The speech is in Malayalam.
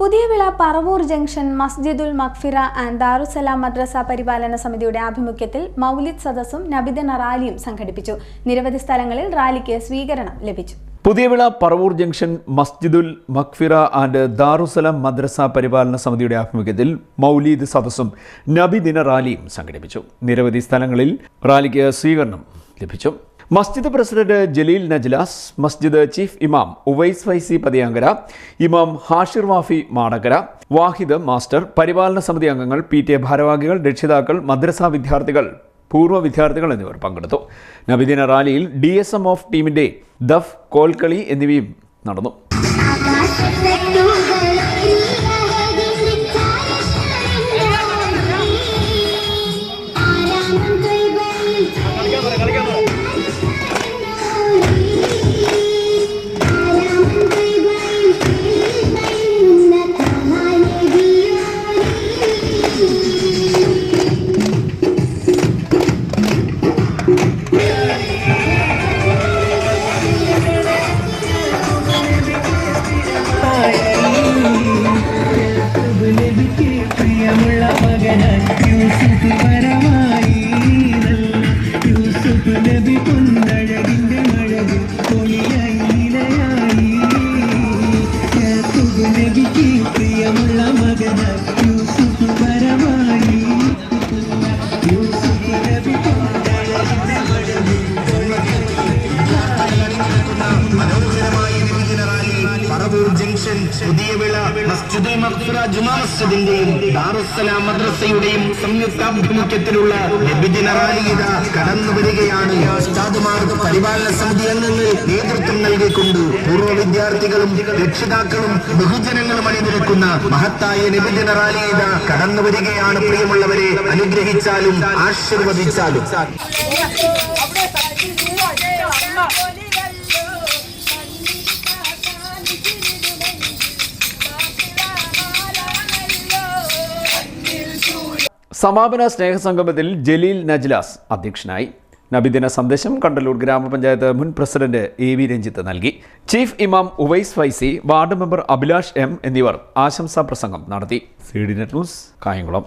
പുതിയ വിള പറവൂർ ജംഗ്ഷൻ മസ്ജിദുൽ മഖ്ഫിറ ആൻഡ് ദാറുസലാം മദ്രസ പരിപാലന സമിതിയുടെ ആഭിമുഖ്യത്തിൽ മൗലിദ് സദസ്സും നബിദിന റാലിയും സംഘടിപ്പിച്ചു. നിരവധി സ്ഥലങ്ങളിൽ റാലിക്ക് സ്വീകരണം ലഭിച്ചു. പുതിയവിള പറവൂർ ജംഗ്ഷൻ മസ്ജിദുൽ മഖ്ഫിറ ആൻഡ് ദാറുസലാം മദ്രസ പരിപാലന സമിതിയുടെ ആഭിമുഖ്യത്തിൽ മൗലീദ് സദസ്സും നബിദിന റാലിയും സംഘടിപ്പിച്ചു. നിരവധി സ്ഥലങ്ങളിൽ റാലിക്ക് സ്വീകരണം ലഭിച്ചു. മസ്ജിദ് പ്രസിഡന്റ് ജലീൽ നജ്ലാസ് മസ്ജിദ് ചീഫ് ഇമാം ഉവൈസ് ഫൈസി പതിയാങ്കര ഇമാം ഹാഷിർ വാഫി മാടകര വാഹിദ് മാസ്റ്റർ പരിപാലന സമിതി അംഗങ്ങൾ പി ടി എ ഭാരവാഹികൾ രക്ഷിതാക്കൾ മദ്രസ വിദ്യാർത്ഥികൾ പൂർവ വിദ്യാർത്ഥികൾ എന്നിവർ പങ്കെടുത്തു. നബിദിന റാലിയിൽ ഡി എസ് എം ഓഫ് ടീമിന്റെ ദഫ് കോൽക്കളി എന്നിവയും നടന്നു. യൂസുഫ് വരമായി യൂസുഫ് നബി പൊന്നഴകിന്റെ മഴവിൽ പൊളിയായി നിലയായി. നബിക്ക് പ്രിയമുള്ള മകനായി. പറവൂർ പുതിയ വിള മസ്ജിദുൽ മഖ്ഫിറ ജുമാ മസ്ജിദിന്റെയും ദാറുസ്സലാം മദ്രസയുടെയും സംയുക്താഭിമുഖ്യത്തിലുള്ള നബിദിന റാലി ഇതാ കടന്നു വരികയാണ്. ഉസ്താദുമാർക്ക് പരിപാലന സമിതി അംഗങ്ങൾ നേതൃത്വം നൽകിക്കൊണ്ട് പൂർവ വിദ്യാർത്ഥികളും രക്ഷിതാക്കളും ബഹുജനങ്ങളും അണിനിരക്കുന്ന മഹത്തായ നബിദിന റാലി ഇതാ കടന്നു വരികയാണ്. പ്രിയമുള്ളവരെ അനുഗ്രഹിച്ചാലും ആശീർവദിച്ചാലും. സമാപന സ്നേഹസംഗമത്തിൽ ജലീൽ നജ്ലാസ് അധ്യക്ഷനായി. നബിദിന സന്ദേശം കണ്ടല്ലൂർ ഗ്രാമപഞ്ചായത്ത് മുൻ പ്രസിഡന്റ് എ വി രഞ്ജിത്ത് നൽകി. ചീഫ് ഇമാം Uwais Faizy ward member Abhilash M എന്നിവർ ആശംസാ പ്രസംഗം നടത്തി. C D net news Kayamkulam.